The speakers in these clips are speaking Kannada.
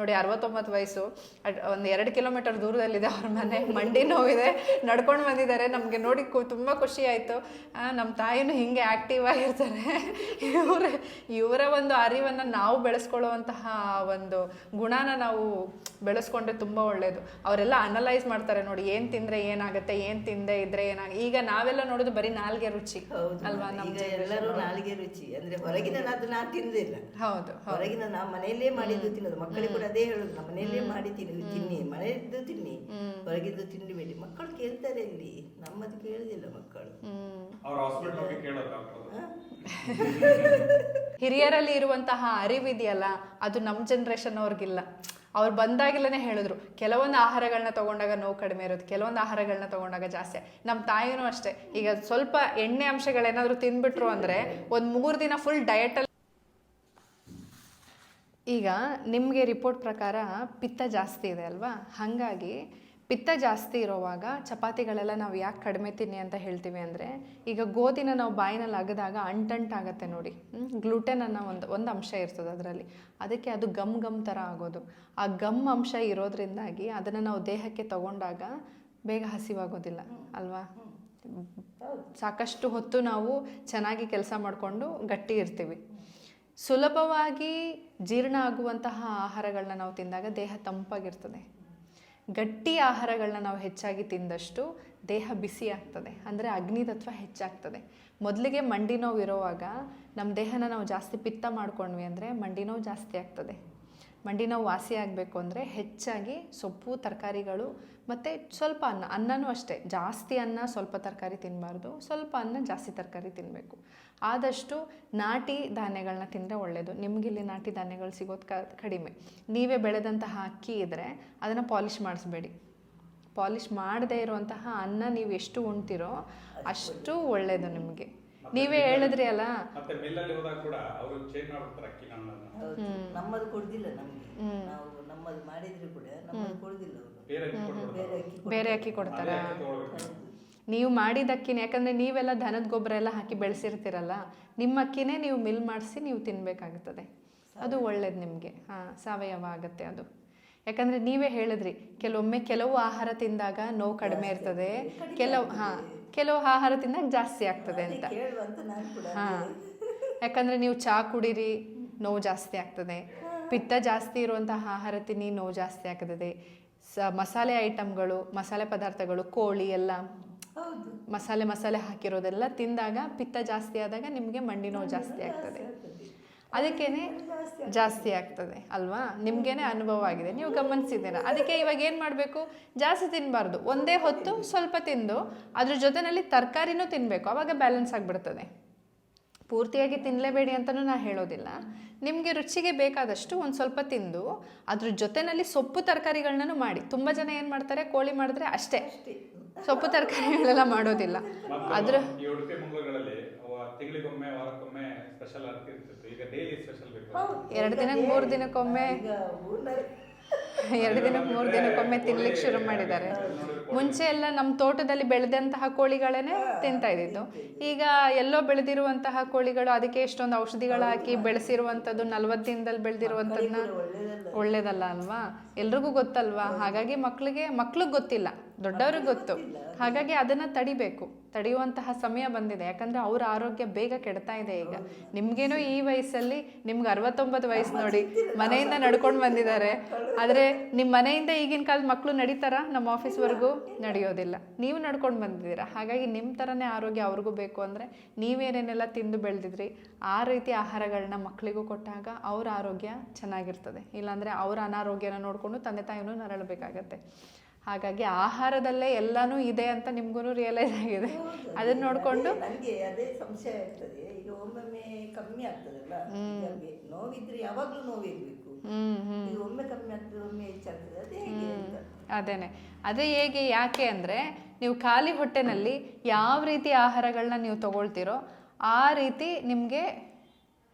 ನೋಡಿ ಅರವತ್ತೊಂಬತ್ತು ವಯಸ್ಸು ಒಂದು ಎರಡು ಕಿಲೋಮೀಟರ್ ದೂರದಲ್ಲಿದೆ ಅವ್ರ ಮನೆ ಮಂಡಿ ನೋವಿದೆ ನಡ್ಕೊಂಡು ಬಂದಿದ್ದಾರೆ. ನಮಗೆ ನೋಡಿ ಕು ತುಂಬ ಖುಷಿ ಆಯಿತು. ನಮ್ಮ ತಾಯಿನೂ ಹಿಂಗೆ ಆ್ಯಕ್ಟಿವ್ ಆಗಿರ್ತಾರೆ. ಇವರ ಇವರ ಒಂದು ಅರಿವನ್ನು ನಾವು ಬೆಳೆಸ್ಕೊಳ್ಳುವಂತಹ ಒಂದು ಗುಣನ ನಾವು ಬೆಳೆಸ್ಕೊಂಡ್ರೆ ತುಂಬ ಒಳ್ಳೆಯದು ಅವರೆಲ್ಲ ಅನಲೈಸ್ ಮಾಡ್ತಾರೆ ನೋಡಿ ಏನು ತಿಂದರೆ ಏನಾಗುತ್ತೆ ಏನು ತಿಂದೆ ಇದ್ರೆ ಏನಾಗ ಈಗ ನಾವೆಲ್ಲ ನೋಡೋದು ಬರೀ ನಾಲ್ಗೆ ರುಚಿ ಹೌದು ಅಲ್ವಾ ನಮ್ಗೆ ಎಲ್ಲರೂ ನಾಲಿಗೆ ರುಚಿ. ಅಂದ್ರೆ ಹೊರಗಿನ ನಾನು ತಿಂದಿಲ್ಲ. ಹೌದು ಹೊರಗಿನ ನಾ ಮನೆಯಲ್ಲೇ ಮಾಡಿದ್ದು ತಿನ್ನೋದು. ಮಕ್ಕಳಿಗೆ ಕೂಡ ಅದೇ ಹೇಳುದು ನಮ್ಮ ಮನೆಯಲ್ಲೇ ಮಾಡಿ ತಿನ್ನಿ ತಿನ್ನಿ ಮನೆಯದ್ದು ತಿನ್ನಿ ಹೊರಗಿದ್ದು ತಿನ್ನಬೇಡಿ ಮಕ್ಕಳು ಕೇಳ್ತಾರೆ ಇಲ್ಲಿ ನಮ್ಮದು ಕೇಳುದಿಲ್ಲ ಮಕ್ಕಳು. ಹಿರಿಯರಲ್ಲಿ ಇರುವಂತಹ ಅರಿವಿದೆಯಲ್ಲ ಅದು ನಮ್ಮ ಜನ್ರೇಷನ್ ಅವ್ರಿಗಿಲ್ಲ. ಅವ್ರು ಬಂದಾಗಿಲ್ಲೇ ಹೇಳಿದ್ರು ಕೆಲವೊಂದು ಆಹಾರಗಳನ್ನ ತಗೊಂಡಾಗ ನೋವು ಕಡಿಮೆ ಇರೋದು ಕೆಲವೊಂದು ಆಹಾರಗಳನ್ನ ತಗೊಂಡಾಗ ಜಾಸ್ತಿ. ನಮ್ಮ ತಾಯಿನೂ ಅಷ್ಟೇ. ಈಗ ಸ್ವಲ್ಪ ಎಣ್ಣೆ ಅಂಶಗಳೇನಾದರೂ ತಿಂದ್ಬಿಟ್ರು ಅಂದರೆ ಒಂದು ಮೂರು ದಿನ ಫುಲ್ ಡಯಟಲ್ಲಿ ಈಗ ನಿಮಗೆ ರಿಪೋರ್ಟ್ ಪ್ರಕಾರ ಪಿತ್ತ ಜಾಸ್ತಿ ಇದೆ ಅಲ್ವಾ? ಹಾಗಾಗಿ ಪಿತ್ತ ಜಾಸ್ತಿ ಇರೋವಾಗ ಚಪಾತಿಗಳೆಲ್ಲ ನಾವು ಯಾಕೆ ಕಡಿಮೆ ತಿನ್ನಿ ಅಂತ ಹೇಳ್ತೀವಿ ಅಂದರೆ, ಈಗ ಗೋಧಿನ ನಾವು ಬಾಯಿನಲ್ಲಿ ಅಗದಾಗ ಅಂಟಂಟಾಗತ್ತೆ ನೋಡಿ. ಗ್ಲೂಟೆನ್ ಅನ್ನೋ ಒಂದು ಒಂದು ಅಂಶ ಇರ್ತದೆ ಅದರಲ್ಲಿ. ಅದಕ್ಕೆ ಅದು ಗಮ್ ಗಮ್ ಥರ ಆಗೋದು. ಆ ಗಮ್ ಅಂಶ ಇರೋದ್ರಿಂದಾಗಿ ಅದನ್ನು ನಾವು ದೇಹಕ್ಕೆ ತಗೊಂಡಾಗ ಬೇಗ ಹಸಿವಾಗೋದಿಲ್ಲ ಅಲ್ವಾ? ಸಾಕಷ್ಟು ಹೊತ್ತು ನಾವು ಚೆನ್ನಾಗಿ ಕೆಲಸ ಮಾಡಿಕೊಂಡು ಗಟ್ಟಿ ಇರ್ತೀವಿ. ಸುಲಭವಾಗಿ ಜೀರ್ಣ ಆಗುವಂತಹ ಆಹಾರಗಳನ್ನ ನಾವು ತಿಂದಾಗ ದೇಹ ತಂಪಾಗಿರ್ತದೆ. ಗಟ್ಟಿ ಆಹಾರಗಳನ್ನ ನಾವು ಹೆಚ್ಚಾಗಿ ತಿಂದಷ್ಟು ದೇಹ ಬಿಸಿ ಆಗ್ತದೆ. ಅಂದರೆ ಅಗ್ನಿತತ್ವ ಹೆಚ್ಚಾಗ್ತದೆ. ಮೊದಲಿಗೆ ಮಂಡಿ ನೋವು ಇರೋವಾಗ ನಮ್ಮ ದೇಹನ ನಾವು ಜಾಸ್ತಿ ಪಿತ್ತ ಮಾಡ್ಕೊಂಡ್ವಿ ಅಂದರೆ ಮಂಡಿ ನೋವು ಜಾಸ್ತಿ ಆಗ್ತದೆ. ಮಂಡಿ ನೋವು ವಾಸಿ ಆಗಬೇಕು ಅಂದರೆ ಹೆಚ್ಚಾಗಿ ಸೊಪ್ಪು, ತರಕಾರಿಗಳು ಮತ್ತು ಸ್ವಲ್ಪ ಅನ್ನ, ಅನ್ನನೂ ಅಷ್ಟೇ. ಜಾಸ್ತಿ ಅನ್ನ ಸ್ವಲ್ಪ ತರಕಾರಿ ತಿನ್ನಬಾರ್ದು ಸ್ವಲ್ಪ ಅನ್ನ ಜಾಸ್ತಿ ತರಕಾರಿ ತಿನ್ನಬೇಕು ಆದಷ್ಟು ನಾಟಿ ಧಾನ್ಯಗಳನ್ನ ತಿಂದರೆ ಒಳ್ಳೆಯದು ನಿಮಗಿಲ್ಲಿ ನಾಟಿ ಧಾನ್ಯಗಳು ಸಿಗೋದು ಕ, ಕಡಿಮೆ. ನೀವೇ ಬೆಳೆದಂತಹ ಅಕ್ಕಿ ಇದ್ದರೆ ಅದನ್ನು ಪಾಲಿಷ್ ಮಾಡಿಸ್ಬೇಡಿ. ಪಾಲಿಷ್ ಮಾಡದೇ ಇರುವಂತಹ ಅನ್ನ ನೀವು ಎಷ್ಟು ಉಣ್ತೀರೋ ಅಷ್ಟು ಒಳ್ಳೆಯದು ನಿಮಗೆ. ನೀವೇ ಹೇಳಿದ್ರಿ ಅಲ್ಲ? ಮತ್ತೆ ಮಿಲ್ಲಲ್ಲಿ ಹೋದಾಗ ಕೂಡ ಅವರು ಚೇಂಜ್ ಮಾಡ್ಬಿಡ್ತಾರೆ ಅಕ್ಕಿ ನಮ್ಮದು ಕೊಡ್ದಿಲ್ಲ ನಮಗೆ. ನಾವು ನಮ್ಮದು ಮಾಡಿದ್ರು ಕೂಡ ನಮ್ಮದು ಕೊಡ್ದಿಲ್ಲ ಅವರು. ಬೇರೆ ಅಕ್ಕಿ. ಬೇರೆ ಅಕ್ಕಿ ಕೊಡ್ತಾರೆ. ನೀವು ಮಾಡಿದ ಅಕ್ಕಿನ ಯಾಕಂದ್ರೆ ನೀವೆಲ್ಲ ದನದ ಗೊಬ್ಬರ ಎಲ್ಲ ಹಾಕಿ ಬೆಳೆಸಿರ್ತೀರಲ್ಲ ನಿಮ್ಮ ಅಕ್ಕಿನೇ ನೀವು ಮಿಲ್ ಮಾಡಿಸಿ ನೀವು ತಿನ್ಬೇಕಾಗ್ತದೆ. ಅದು ಒಳ್ಳೇದು ನಿಮಗೆ. ಹಾಂ ಸಾವಯವ ಆಗುತ್ತೆ ಅದು. ಯಾಕಂದರೆ ನೀವೇ ಹೇಳಿದ್ರಿ ಕೆಲವೊಮ್ಮೆ ಕೆಲವು ಆಹಾರ ತಿಂದಾಗ ನೋವು ಕಡಿಮೆ ಇರ್ತದೆ ಕೆಲವು ಹಾಂ ಕೆಲವು ಆಹಾರ ತಿಂದಾಗ ಜಾಸ್ತಿ ಆಗ್ತದೆ ಅಂತ. ಹಾ. ಯಾಕಂದರೆ ನೀವು ಚಹಾ ಕುಡೀರಿ ನೋವು ಜಾಸ್ತಿ ಆಗ್ತದೆ. ಪಿತ್ತ ಜಾಸ್ತಿ ಇರುವಂತಹ ಆಹಾರ ತಿನ್ನಿ ನೋವು ಜಾಸ್ತಿ ಆಗ್ತದೆ. ಸ ಮಸಾಲೆ ಐಟಮ್ಗಳು ಮಸಾಲೆ ಪದಾರ್ಥಗಳು ಕೋಳಿ ಎಲ್ಲ ಮಸಾಲೆ ಮಸಾಲೆ ಹಾಕಿರೋದೆಲ್ಲ ತಿಂದಾಗ ಪಿತ್ತ ಜಾಸ್ತಿ ಆದಾಗ ನಿಮಗೆ ಮಂಡಿ ನೋವು ಜಾಸ್ತಿ ಆಗ್ತದೆ. ಅದಕ್ಕೇನೆ ಜಾಸ್ತಿ ಆಗ್ತದೆ ಅಲ್ವಾ? ನಿಮಗೇನೆ ಅನುಭವ ಆಗಿದೆ. ನೀವು ಗಮನಿಸಿದ್ದೀರಾ? ಅದಕ್ಕೆ ಇವಾಗ ಏನು ಮಾಡಬೇಕು? ಜಾಸ್ತಿ ತಿನ್ನಬಾರ್ದು ಒಂದೇ ಹೊತ್ತು ಸ್ವಲ್ಪ ತಿಂದು ಅದ್ರ ಜೊತೆನಲ್ಲಿ ತರಕಾರಿನೂ ತಿನ್ನಬೇಕು ಆವಾಗ ಬ್ಯಾಲೆನ್ಸ್ ಆಗಿಬಿಡ್ತದೆ. ಪೂರ್ತಿಯಾಗಿ ತಿನ್ನಲೇಬೇಡಿ ಅಂತಲೂ ನಾನು ಹೇಳೋದಿಲ್ಲ. ನಿಮಗೆ ರುಚಿಗೆ ಬೇಕಾದಷ್ಟು ಒಂದು ಸ್ವಲ್ಪ ತಿಂದು ಅದ್ರ ಜೊತೆನಲ್ಲಿ ಸೊಪ್ಪು ತರಕಾರಿಗಳನ್ನೂ ಮಾಡಿ. ತುಂಬ ಜನ ಏನು ಮಾಡ್ತಾರೆ? ಕೋಳಿ ಮಾಡಿದ್ರೆ ಅಷ್ಟೇ. ಸೊಪ್ಪು ತರಕಾರಿಗಳೆಲ್ಲ ಮಾಡೋದಿಲ್ಲ. ಅದರ ತಿಂಗಳಿಗೊಮ್ಮೆ ವಾರಕ್ಕೊಮ್ಮೆ ಸ್ಪೆಷಲ್ ಅಂತ ಇರ್ತಿತ್ತು ಈಗ ಡೈಲಿ ಸ್ಪೆಷಲ್ ಬೇಕು ಎರಡು ದಿನಕ್ಕೆ ಮೂರು ದಿನಕ್ಕೊಮ್ಮೆ ಎರಡು ದಿನಕ್ಕೆ ಮೂರು ದಿನಕ್ಕೊಮ್ಮೆ ತಿನ್ಲಿಕ್ಕೆ ಶುರು ಮಾಡಿದ್ದಾರೆ. ಮುಂಚೆ ಎಲ್ಲ ನಮ್ಮ ತೋಟದಲ್ಲಿ ಬೆಳೆದಂತಹ ಕೋಳಿಗಳನ್ನೇ ತಿಂತಾ ಇದ್ದಿದ್ದು. ಈಗ ಎಲ್ಲೋ ಬೆಳೆದಿರುವಂತಹ ಕೋಳಿಗಳು ಅದಕ್ಕೆ ಎಷ್ಟೊಂದು ಔಷಧಿಗಳು ಹಾಕಿ ಬೆಳೆಸಿರುವಂಥದ್ದು ನಲ್ವತ್ತು ದಿನದಲ್ಲಿ ಬೆಳೆದಿರುವಂಥದ್ದನ್ನ ಒಳ್ಳೇದಲ್ಲ. ಅಲ್ವಾ? ಎಲ್ರಿಗೂ ಗೊತ್ತಲ್ವಾ? ಹಾಗಾಗಿ ಮಕ್ಕಳಿಗೆ ಮಕ್ಳಿಗೆ ಗೊತ್ತಿಲ್ಲ. ದೊಡ್ಡವ್ರಿಗೆ ಗೊತ್ತು. ಹಾಗಾಗಿ ಅದನ್ನು ತಡಿಬೇಕು. ತಡೆಯುವಂತಹ ಸಮಯ ಬಂದಿದೆ. ಯಾಕಂದರೆ ಅವ್ರ ಆರೋಗ್ಯ ಬೇಗ ಕೆಡ್ತಾ ಇದೆ ಈಗ. ನಿಮಗೇನು ಈ ವಯಸ್ಸಲ್ಲಿ ನಿಮ್ಗೆ ಅರವತ್ತೊಂಬತ್ತು ವಯಸ್ಸು ನೋಡಿ. ಮನೆಯಿಂದ ನಡ್ಕೊಂಡು ಬಂದಿದ್ದಾರೆ. ಆದರೆ ನಿಮ್ಮ ಮನೆಯಿಂದ ಈಗಿನ ಕಾಲದ ಮಕ್ಕಳು ನಡೀತಾರ? ನಮ್ಮ ಆಫೀಸ್ವರೆಗೂ ನಡೆಯೋದಿಲ್ಲ. ನೀವು ನಡ್ಕೊಂಡು ಬಂದಿದ್ದೀರಾ? ಹಾಗಾಗಿ ನಿಮ್ಮ ಥರನೇ ಆರೋಗ್ಯ ಅವ್ರಿಗೂ ಬೇಕು ಅಂದರೆ ನೀವೇನೇನೆಲ್ಲ ತಿಂದು ಬೆಳೆದಿದ್ರಿ, ಆ ರೀತಿ ಆಹಾರಗಳನ್ನ ಮಕ್ಕಳಿಗೂ ಕೊಟ್ಟಾಗ ಅವ್ರ ಆರೋಗ್ಯ ಚೆನ್ನಾಗಿರ್ತದೆ. ಇಲ್ಲಾಂದರೆ ಅವರ ಅನಾರೋಗ್ಯನ ನೋಡಿಕೊಂಡು ತಂದೆ ತಾಯಿನೂ ನರಳಬೇಕಾಗತ್ತೆ. ಹಾಗಾಗಿ ಆಹಾರದಲ್ಲೇ ಎಲ್ಲನೂ ಇದೆ ಅಂತ ನಿಮ್ಗೂ ರಿಯಲೈಸ್ ಆಗಿದೆ. ಅದನ್ನ ನೋಡಿಕೊಂಡು ನನಗೆ ಅದೇ ಸಂಶಯ ಇರ್ತದೆ ಈಗ ಒಮ್ಮೊಮ್ಮೆ ಕಮ್ಮಿ ಆಗ್ತದಲ್ಲ? ನೋವಿದ್ರೆ ಯಾವಾಗಲೂ ನೋವಿರಬೇಕು. ಒಮ್ಮೆ ಕಮ್ಮಿ ಆಗ್ತದೆ ಒಮ್ಮೆ ಹೆಚ್ಚಾಗ್ತದೆ ಅದೇ ಅದೇನೆ ಅದೇ ಹೇಗೆ ಯಾಕೆ ಅಂದರೆ ನೀವು ಖಾಲಿ ಹೊಟ್ಟೆನಲ್ಲಿ ಯಾವ ರೀತಿ ಆಹಾರಗಳನ್ನ ನೀವು ತಗೊಳ್ತೀರೋ ಆ ರೀತಿ ನಿಮಗೆ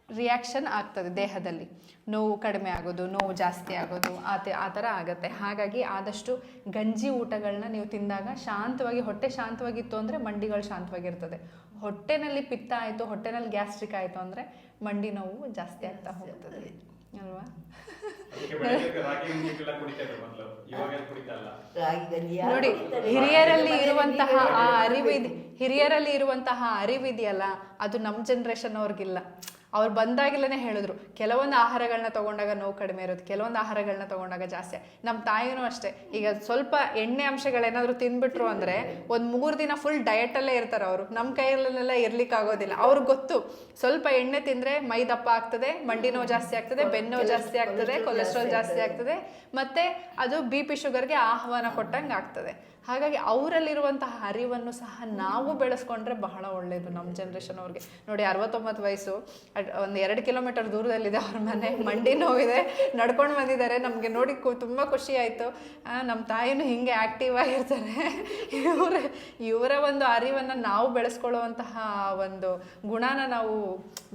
ರಿಯಾಕ್ಷನ್ ಆಗ್ತದೆ ದೇಹದಲ್ಲಿ. ನೋವು ಕಡಿಮೆ ಆಗೋದು ನೋವು ಜಾಸ್ತಿ ಆಗೋದು ಆ ತೆ ಆ ಥರ ಆಗುತ್ತೆ. ಹಾಗಾಗಿ ಆದಷ್ಟು ಗಂಜಿ ಊಟಗಳನ್ನ ನೀವು ತಿಂದಾಗ ಶಾಂತವಾಗಿ ಹೊಟ್ಟೆ ಶಾಂತವಾಗಿತ್ತು ಅಂದರೆ ಮಂಡಿಗಳು ಶಾಂತವಾಗಿರ್ತದೆ. ಹೊಟ್ಟೆನಲ್ಲಿ ಪಿತ್ತ ಆಯಿತು ಹೊಟ್ಟೆನಲ್ಲಿ ಗ್ಯಾಸ್ಟ್ರಿಕ್ ಆಯಿತು ಅಂದರೆ ಮಂಡಿ ನೋವು ಜಾಸ್ತಿ ಆಗ್ತಾ ಹೋಗ್ತದೆ. ಅಲ್ವಾ? ನೋಡಿ ಹಿರಿಯರಲ್ಲಿ ಇರುವಂತಹ ಆ ಅರಿವಿ ಅರಿವಿದೆ ಹಿರಿಯರಲ್ಲಿ ಇರುವಂತಹ ಅರಿವಿದೆಯಲ್ಲ ಅದು ನಮ್ಮ ಜನ್ರೇಷನ್ ಅವ್ರಿಗಿಲ್ಲ. ಅವ್ರು ಬಂದಾಗಿಲ್ಲೇ ಹೇಳಿದ್ರು ಕೆಲವೊಂದು ಆಹಾರಗಳನ್ನ ತಗೊಂಡಾಗ ನೋವು ಕಡಿಮೆ ಇರುತ್ತೆ ಕೆಲವೊಂದು ಆಹಾರಗಳನ್ನ ತಗೊಂಡಾಗ ಜಾಸ್ತಿ. ನಮ್ಮ ತಾಯಿನೂ ಅಷ್ಟೇ. ಈಗ ಸ್ವಲ್ಪ ಎಣ್ಣೆ ಅಂಶಗಳೇನಾದರೂ ತಿಂದ್ಬಿಟ್ರು ಅಂದ್ರೆ ಒಂದು ಮೂರು ದಿನ ಫುಲ್ ಡಯಟಲ್ಲೇ ಇರ್ತಾರೆ ಅವರು. ನಮ್ಮ ಕೈಯಲ್ಲೆಲ್ಲ ಇರ್ಲಿಕ್ಕೆ ಆಗೋದಿಲ್ಲ ಅವ್ರಿಗೆ ಗೊತ್ತು ಸ್ವಲ್ಪ ಎಣ್ಣೆ ತಿಂದ್ರೆ ಮೈ ದಪ್ಪ ಆಗ್ತದೆ ಮಂಡಿ ನೋವು ಜಾಸ್ತಿ ಆಗ್ತದೆ ಬೆನ್ನೋ ಜಾಸ್ತಿ ಆಗ್ತದೆ ಕೊಲೆಸ್ಟ್ರಾಲ್ ಜಾಸ್ತಿ ಆಗ್ತದೆ. ಮತ್ತೆ ಅದು ಬಿ ಪಿ ಶುಗರ್ಗೆ ಆಹ್ವಾನ ಕೊಟ್ಟಂಗೆ ಆಗ್ತದೆ. ಹಾಗಾಗಿ ಅವರಲ್ಲಿರುವಂತಹ ಅರಿವನ್ನು ಸಹ ನಾವು ಬೆಳೆಸ್ಕೊಂಡ್ರೆ ಬಹಳ ಒಳ್ಳೆಯದು ನಮ್ಮ ಜನ್ರೇಷನ್ ಅವ್ರಿಗೆ. ನೋಡಿ ಅರವತ್ತೊಂಬತ್ತು ವಯಸ್ಸು ಒಂದು ಎರಡು ಕಿಲೋಮೀಟರ್ ದೂರದಲ್ಲಿದೆ ಅವ್ರ ಮನೆ ಮಂಡಿ ನೋವಿದೆ. ನಡ್ಕೊಂಡು ಬಂದಿದ್ದಾರೆ. ನಮಗೆ ನೋಡಿ ಕು ತುಂಬ ಖುಷಿ ಆಯಿತು. ನಮ್ಮ ತಾಯಿನೂ ಹಿಂಗೆ ಆ್ಯಕ್ಟಿವ್ ಆಗಿರ್ತಾರೆ ಇವರ ಇವರ ಒಂದು ಅರಿವನ್ನು ನಾವು ಬೆಳೆಸ್ಕೊಳ್ಳುವಂತಹ ಒಂದು ಗುಣನ ನಾವು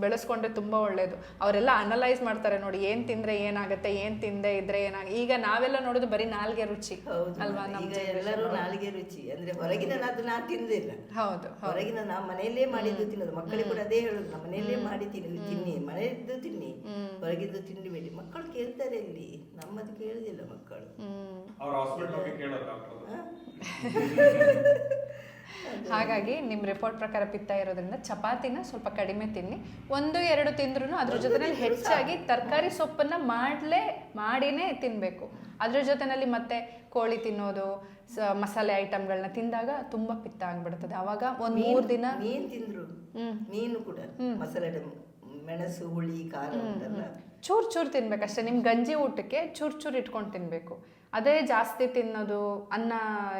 ಬೆಳೆಸ್ಕೊಂಡ್ರೆ ತುಂಬ ಒಳ್ಳೆಯದು ಅವರೆಲ್ಲ ಅನಲೈಸ್ ಮಾಡ್ತಾರೆ ನೋಡಿ ಏನು ತಿಂದರೆ ಏನಾಗುತ್ತೆ ಏನು ತಿಂದೆ ಇದ್ರೆ ಏನಾಗ ಈಗ ನಾವೆಲ್ಲ ನೋಡೋದು ಬರೀ ನಾಲ್ಗೆ ರುಚಿ ಅಲ್ವಾ ನಮ್ಮ ನಾಲಿಗೆ ರುಚಿ. ಅಂದ್ರೆ ಹೊರಗಿನ ಅದು ನಾನು ತಿನ್ನಲಿಲ್ಲ ಹೌದು ಹೊರಗಿನ ನಾವು ಮನೆಯಲ್ಲೇ ಮಾಡಿದ್ದು ತಿನ್ನೋದು. ಮಕ್ಕಳಿಗೆ ಕೂಡ ಅದೇ ಹೇಳುದು. ನಮ್ಮ ಮನೆಯಲ್ಲೇ ಮಾಡಿ ತಿನ್ನಿ ತಿನ್ನಿ. ಮನೆಯದ್ದು ತಿನ್ನಿ. ಹೊರಗಿದ್ದು ತಿನ್ನಬೇಡಿ ಮಕ್ಕಳು ಕೇಳ್ತಾರೆ ಇಲ್ಲಿ. ನಮ್ಮದು ಕೇಳುದಿಲ್ಲ ಮಕ್ಕಳು. ಹಾಗಾಗಿ ನಿಮ್ಮ ರಿಪೋರ್ಟ್ ಪ್ರಕಾರ ಪಿತ್ತ ಇರೋದ್ರಿಂದ ಚಪಾತಿನ ಸ್ವಲ್ಪ ಕಡಿಮೆ ತಿನ್ನಿ. ಒಂದು ಎರಡು ತಿಂದ್ರೂ ಅದ್ರ ಜೊತೆ ಹೆಚ್ಚಾಗಿ ತರಕಾರಿ ಸೊಪ್ಪನ್ನ ಮಾಡ್ಲೇ ಮಾಡಿನೇ ತಿನ್ನಬೇಕು ಅದ್ರ ಜೊತೆನಲ್ಲಿ ಮತ್ತೆ ಕೋಳಿ ತಿನ್ನೋದು ಸ ಮಸಾಲೆ ಐಟಮ್ಗಳನ್ನ ತಿಂದಾಗ ತುಂಬಾ ಪಿತ್ತ ಆಗ್ಬಿಡ್ತದೆ. ಅವಾಗ ಒಂದ್ ಮೂರು ದಿನ ಮೀನ್ ತಿಂದ್ರು. ಮೀನು ಕೂಡ. ಮಸಾಲೆ ಮೆಣಸು ಹುಳಿ ಖಾರ ಚೂರು ಚೂರ್ ತಿನ್ಬೇಕಷ್ಟೇ. ನಿಮ್ ಗಂಜಿ ಊಟಕ್ಕೆ ಚೂರ್ ಚೂರ್ ಇಟ್ಕೊಂಡು ತಿನ್ಬೇಕು. ಅದೇ ಜಾಸ್ತಿ ತಿನ್ನೋದು ಅನ್ನ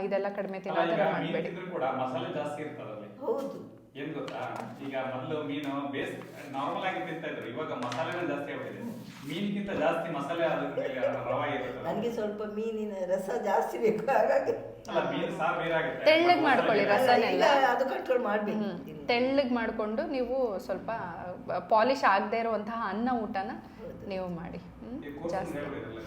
ಇದೆಲ್ಲ ಕಡಿಮೆ ತಿನ್ನೋದು ತಿನ್ನೋದೆಲ್ಲ ಮಾಡಬೇಡಿ. ಕೂಡ ಮಸಾಲೆ ಜಾಸ್ತಿ ಇರ್ತದಲ್ಲಿ ಹೌದು. ಏನ್ ಗೊತ್ತಾ? ಈಗ ಮೊದಲು ಮೀನು ಬೇಸ್ ನಾರ್ಮಲ್ ಆಗಿ ತಿಂತಾ ಇದ್ರು. ಇವಾಗ ಮಸಾಲೆನೇ ಜಾಸ್ತಿ ಆಗ್ಬಿಟ್ಟಿದೆ. ಮೀನ್ಗಿಂತ ಜಾಸ್ತಿ ಮಸಾಲೆ ರವಾ ಇರುತ್ತಲ್ಲ ನನಗೆ ಸ್ವಲ್ಪ ಮೀನಿನ ರಸ ಜಾಸ್ತಿ ಬೇಕು ಹಾಗಾಗಿ ಅಲ್ಲ ಮೀನು ಸಾರು ಬೇರೆ ಆಗುತ್ತೆ. ತೆಳ್ಳಗ್ ಮಾಡ್ಕೊಳ್ಳಿ ರಸನೆಲ್ಲ. ಅದು ಕಂಟ್ರೋಲ್ ಮಾಡ್ಬೇಕು. ತೆಳ್ಳಗೆ ಮಾಡ್ಕೊಂಡು ನೀವು ಸ್ವಲ್ಪ ಪಾಲಿಶ್ ಆಗದೆ ಇರುವಂತಹ ಅನ್ನ ಊಟನ ನೀವು ಮಾಡಿ. ಹ್ಮ್? ಜಾಸ್ತಿ. ಹೇಳ್ಬೋದಿಲ್ಲ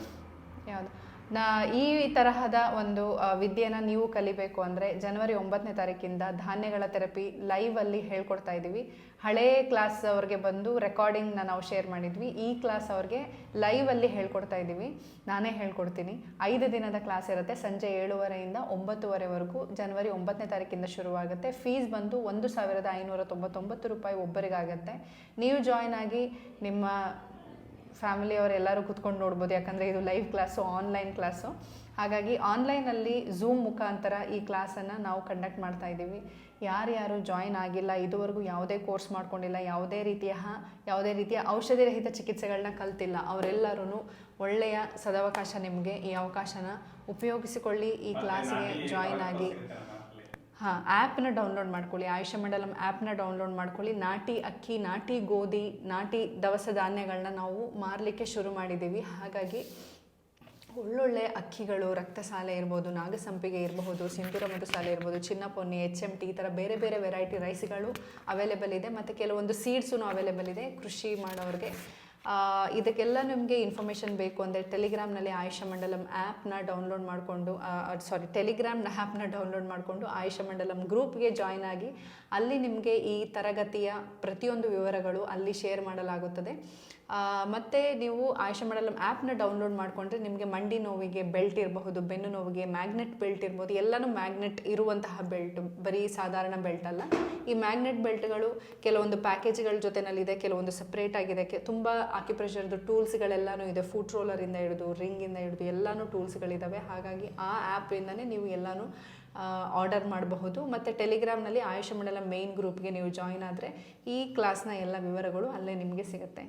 ಯಾವುದು? ನಾ ಈ ತರಹದ ಒಂದು ವಿದ್ಯೆಯನ್ನು ನೀವು ಕಲಿಬೇಕು ಅಂದರೆ ಜನವರಿ ಒಂಬತ್ತನೇ ತಾರೀಕಿಂದ ಧಾನ್ಯಗಳ ಥೆರಪಿ ಲೈವಲ್ಲಿ ಹೇಳ್ಕೊಡ್ತಾ ಇದ್ದೀವಿ. ಹಳೇ ಕ್ಲಾಸ್ ಅವ್ರಿಗೆ ಬಂದು ರೆಕಾರ್ಡಿಂಗ್ನ ನಾವು ಶೇರ್ ಮಾಡಿದ್ವಿ. ಈ ಕ್ಲಾಸ್ ಅವ್ರಿಗೆ ಲೈವಲ್ಲಿ ಹೇಳ್ಕೊಡ್ತಾ ಇದ್ದೀವಿ. ನಾನೇ ಹೇಳ್ಕೊಡ್ತೀನಿ. ಐದು ದಿನದ ಕ್ಲಾಸ್ ಇರುತ್ತೆ. ಸಂಜೆ ಏಳುವರೆಯಿಂದ ಒಂಬತ್ತುವರೆವರೆಗೂ ಜನವರಿ ಒಂಬತ್ತನೇ ತಾರೀಕಿಂದ ಶುರುವಾಗುತ್ತೆ. ಫೀಸ್ ಬಂದು ಒಂದು ಸಾವಿರದ ಐನೂರ ತೊಂಬತ್ತೊಂಬತ್ತು ರೂಪಾಯಿ ಒಬ್ಬರಿಗಾಗತ್ತೆ. ನೀವು ಜಾಯ್ನ್ ಆಗಿ ನಿಮ್ಮ ಫ್ಯಾಮಿಲಿಯವರು ಎಲ್ಲರೂ ಕೂತ್ಕೊಂಡು ನೋಡ್ಬೋದು, ಯಾಕಂದರೆ ಇದು ಲೈವ್ ಕ್ಲಾಸು ಆನ್ಲೈನ್ ಕ್ಲಾಸು ಹಾಗಾಗಿ ಆನ್ಲೈನಲ್ಲಿ ಝೂಮ್ ಮುಖಾಂತರ ಈ ಕ್ಲಾಸನ್ನು ನಾವು ಕಂಡಕ್ಟ್ ಮಾಡ್ತಾ ಇದ್ದೀವಿ. ಯಾರ್ಯಾರು ಜಾಯಿನ್ ಆಗಿಲ್ಲ, ಇದುವರೆಗೂ ಯಾವುದೇ ಕೋರ್ಸ್ ಮಾಡ್ಕೊಂಡಿಲ್ಲ, ಯಾವುದೇ ರೀತಿಯ ಯಾವುದೇ ರೀತಿಯ ಔಷಧಿ ರಹಿತ ಚಿಕಿತ್ಸೆಗಳನ್ನ ಕಲ್ತಿಲ್ಲ ಅವರೆಲ್ಲರೂ ಒಳ್ಳೆಯ ಸದವಕಾಶ ನಿಮಗೆ ಈ ಅವಕಾಶನ ಉಪಯೋಗಿಸಿಕೊಳ್ಳಿ, ಈ ಕ್ಲಾಸ್ಗೆ ಜಾಯಿನ್ ಆಗಿ. ಹಾಂ ಆ್ಯಪ್ನ ಡೌನ್ಲೋಡ್ ಮಾಡ್ಕೊಳ್ಳಿ. ಆಯುಷ ಮಂಡಲಂ ಆ್ಯಪ್ನ ಡೌನ್ಲೋಡ್ ಮಾಡ್ಕೊಳ್ಳಿ. ನಾಟಿ ಅಕ್ಕಿ, ನಾಟಿ ಗೋಧಿ, ನಾಟಿ ದವಸ ಧಾನ್ಯಗಳನ್ನ ನಾವು ಮಾರಲಿಕ್ಕೆ ಶುರು ಮಾಡಿದ್ದೀವಿ. ಹಾಗಾಗಿ ಒಳ್ಳೊಳ್ಳೆ ಅಕ್ಕಿಗಳು, ರಕ್ತಸಾಲೆ ಇರ್ಬೋದು, ನಾಗಸಂಪಿಗೆ ಇರಬಹುದು, ಸಿಂಧೂರ ಮಧುಸಾಲೆ ಇರ್ಬೋದು, ಚಿನ್ನಪೊನ್ನಿ ಎಚ್ ಎಂ ಟಿ ಈ ಥರ ಬೇರೆ ಬೇರೆ ವೆರೈಟಿ ರೈಸ್ಗಳು ಅವೈಲೇಬಲ್ ಇದೆ. ಮತ್ತು ಕೆಲವೊಂದು ಸೀಡ್ಸೂ ಅವೈಲೇಬಲ್ ಇದೆ. ಕೃಷಿ ಮಾಡೋರಿಗೆ ಇದಕ್ಕೆಲ್ಲ ನಿಮಗೆ ಇನ್ಫಾರ್ಮೇಷನ್ ಬೇಕು ಅಂದರೆ ಟೆಲಿಗ್ರಾಮ್ನಲ್ಲಿ ಆಯುಷ ಮಂಡಲಂ ಆ್ಯಪ್ನ ಡೌನ್ಲೋಡ್ ಮಾಡಿಕೊಂಡು ಸಾರಿ ಟೆಲಿಗ್ರಾಮ್ನ ಆ್ಯಪ್ನ ಡೌನ್ಲೋಡ್ ಮಾಡಿಕೊಂಡು ಆಯುಷ ಮಂಡಲಂ ಗ್ರೂಪ್ಗೆ ಜಾಯ್ನ್ ಆಗಿ ಅಲ್ಲಿ ನಿಮಗೆ ಈ ತರಗತಿಯ ಪ್ರತಿಯೊಂದು ವಿವರಗಳು ಅಲ್ಲಿ ಶೇರ್ ಮಾಡಲಾಗುತ್ತದೆ. ಮತ್ತೆ ನೀವು ಆಯುಷ ಮಂಡಲಂ ಆ್ಯಪ್ನ ಡೌನ್ಲೋಡ್ ಮಾಡಿಕೊಂಡ್ರೆ ನಿಮಗೆ ಮಂಡಿ ನೋವಿಗೆ ಬೆಲ್ಟ್ ಇರಬಹುದು, ಬೆನ್ನು ನೋವಿಗೆ ಮ್ಯಾಗ್ನೆಟ್ ಬೆಲ್ಟ್ ಇರ್ಬೋದು ಎಲ್ಲನೂ ಮ್ಯಾಗ್ನೆಟ್ ಇರುವಂತಹ ಬೆಲ್ಟ್ ಬರೀ ಸಾಧಾರಣ ಬೆಲ್ಟ್ ಅಲ್ಲ. ಈ ಮ್ಯಾಗ್ನೆಟ್ ಬೆಲ್ಟ್ಗಳು ಕೆಲವೊಂದು ಪ್ಯಾಕೇಜ್ಗಳ ಜೊತೆನಲ್ಲಿದೆ ಕೆಲವೊಂದು ಸಪ್ರೇಟ್ ಆಗಿದೆ. ತುಂಬ ಆಕ್ಯುಪ್ರೆಷರ್ದು ಟೂಲ್ಸ್ಗಳೆಲ್ಲನೂ ಇದೆ. ಫುಟ್ ರೋಲರಿಂದ ಹಿಡಿದು ರಿಂಗಿಂದ ಹಿಡಿದು, ಎಲ್ಲನೂ ಟೂಲ್ಸ್ಗಳಿದ್ದಾವೆ ಹಾಗಾಗಿ ಆ ಆ್ಯಪಿಂದನೇ ನೀವು ಎಲ್ಲನೂ ಆರ್ಡರ್ ಮಾಡಬಹುದು. ಮತ್ತು ಟೆಲಿಗ್ರಾಮ್ನಲ್ಲಿ ಆಯುಷ ಮಂಡಲ ಮೇನ್ ಗ್ರೂಪ್ಗೆ ನೀವು ಜಾಯಿನ್ ಆದರೆ ಈ ಕ್ಲಾಸ್ನ ಎಲ್ಲ ವಿವರಗಳು ಅಲ್ಲೇ ನಿಮಗೆ ಸಿಗುತ್ತೆ.